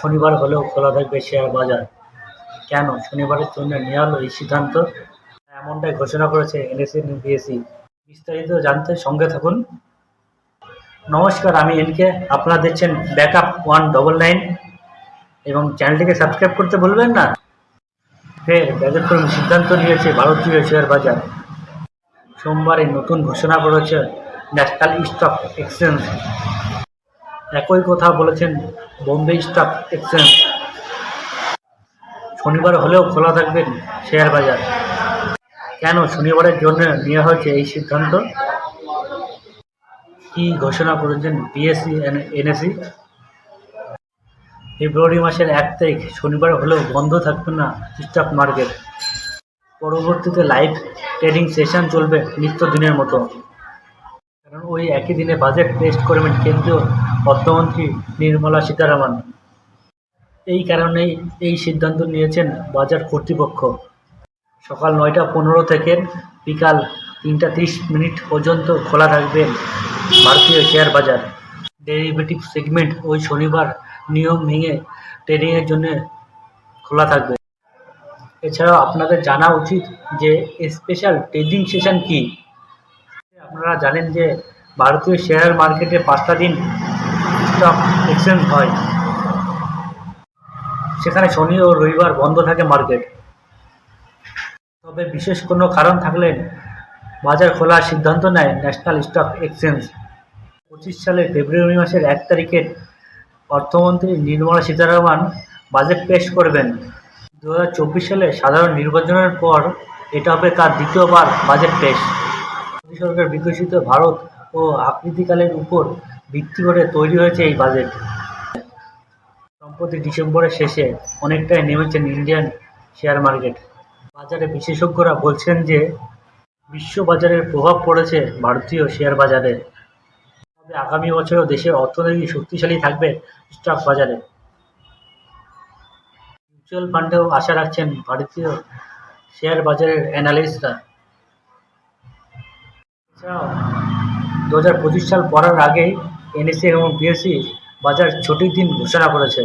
শনিবার হলেও খোলা থাকবে শেয়ার বাজার। কেন? শনিবারের জন্য নেওয়া হলো এই সিদ্ধান্ত। এমনটাই ঘোষণা করেছে এনএসসি বিএসসি বিস্তারিত জানতে সঙ্গে থাকুন। নমস্কার, আমি এনকে। আপনারা দেখছেন ব্যাকআপ ওয়ান ডবল নাইন। এবং চ্যানেলটিকে সাবস্ক্রাইব করতে ভুলবেন না। ফের ব্যতিক্রম সিদ্ধান্ত নিয়েছে ভারতীয় শেয়ার বাজার। সোমবারে নতুন ঘোষণা করেছে ন্যাশনাল স্টক এক্সচেঞ্জ। একই কথা বলেছেন বোম্বে স্টক এক্সচেঞ্জ। শনিবার হলেও খোলা থাকবেন শেয়ার বাজার। কেন? শনিবারের জন্য নেওয়া হয়েছে এই সিদ্ধান্ত। কি ঘোষণা করেছেন বিএসসি এনএসসি ফেব্রুয়ারি মাসের এক তারিখ, শনিবার হলেও বন্ধ থাকবে না স্টক মার্কেট। পরবর্তীতে লাইভ ট্রেডিং সেশন চলবে নিত্যদিনের মতো। কারণ ওই একই দিনে বাজেট পেশ করবেন কেন্দ্রীয় অর্থমন্ত্রী নির্মলা সীতারামন। এই কারণেই এই সিদ্ধান্ত নিয়েছেন বাজার কর্তৃপক্ষ। সকাল নয়টা পনেরো থেকে বিকাল তিনটা তিরিশ মিনিট পর্যন্ত খোলা থাকবে ভারতীয় শেয়ার বাজার। ডেরিভেটিভ সেগমেন্ট ওই শনিবার নিয়ম ভেঙে ট্রেডিংয়ের জন্য খোলা থাকবে। এছাড়াও আপনাদের জানা উচিত যে স্পেশাল ট্রেডিং সেশন কি? আপনারা জানেন যে ভারতীয় শেয়ার মার্কেটে পাঁচটা দিন স্টক এক্সচেঞ্জ হয়। সেখানে শনি ও রবিবার বন্ধ থাকে মার্কেট। তবে বিশেষ কোনো কারণ থাকলে বাজার খোলার সিদ্ধান্ত নেয় ন্যাশনাল স্টক এক্সচেঞ্জ। পঁচিশ সালের ফেব্রুয়ারি মাসের এক তারিখে অর্থমন্ত্রী নির্মলা সীতারামন বাজেট পেশ করবেন। দু হাজার চব্বিশ সালে সাধারণ নির্বাচনের পর এটা হবে তার দ্বিতীয়বার বাজেট পেশ। সরকার বিকশিত ভারত ও আকৃতিকালের উপর ভিত্তি করে তৈরি হয়েছে এই বাজেট। সম্প্রতি ডিসেম্বরের শেষে অনেকটাই নেমেছেন ইন্ডিয়ান শেয়ার মার্কেট। বাজারে বিশেষজ্ঞরা বলছেন যে বিশ্ব বাজারের প্রভাব পড়েছে ভারতীয় শেয়ার বাজারে। তবে আগামী বছরেও দেশের অর্থনীতি শক্তিশালী থাকবে স্টক বাজারে। মিউচুয়াল ফান্ডেও আশা রাখছেন ভারতীয় শেয়ার বাজারের অ্যানালিস্টরা। দু হাজার পঁচিশ সাল পড়ার আগেই এনএসসি এবং বিএসসি বাজার ছুটির দিন ঘোষণা করেছে।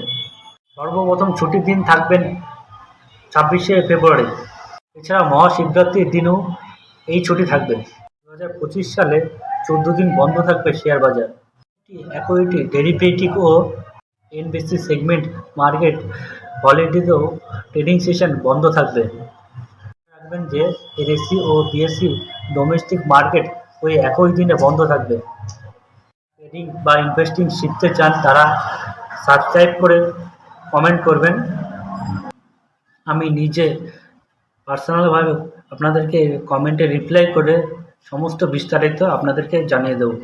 সর্বপ্রথম ছুটির দিন থাকবেন ছাব্বিশে ফেব্রুয়ারি। এছাড়া মহাশিবরাত্রির দিনও এই ছুটি থাকবে। দু হাজার পঁচিশ সালে চোদ্দ দিন বন্ধ থাকবে শেয়ার বাজার। একইটি ডেরিভেটিভ ও এনবিসি সেগমেন্ট মার্কেট হলিডেতেও ট্রেডিং সেশন বন্ধ থাকবে। রাখবেন যে এনএসসি ও বিএসসি ডোমেস্টিক মার্কেট ওই একই দিনে বন্ধ থাকবে। ট্রেডিং বা ইনভেস্টিং শিখতে চান তারা সাবস্ক্রাইব করে কমেন্ট করবেন। আমি নিজে পার্সোনালভাবে আপনাদেরকে কমেন্টে রিপ্লাই করে সমস্ত বিস্তারিত আপনাদেরকে জানিয়ে দেবো।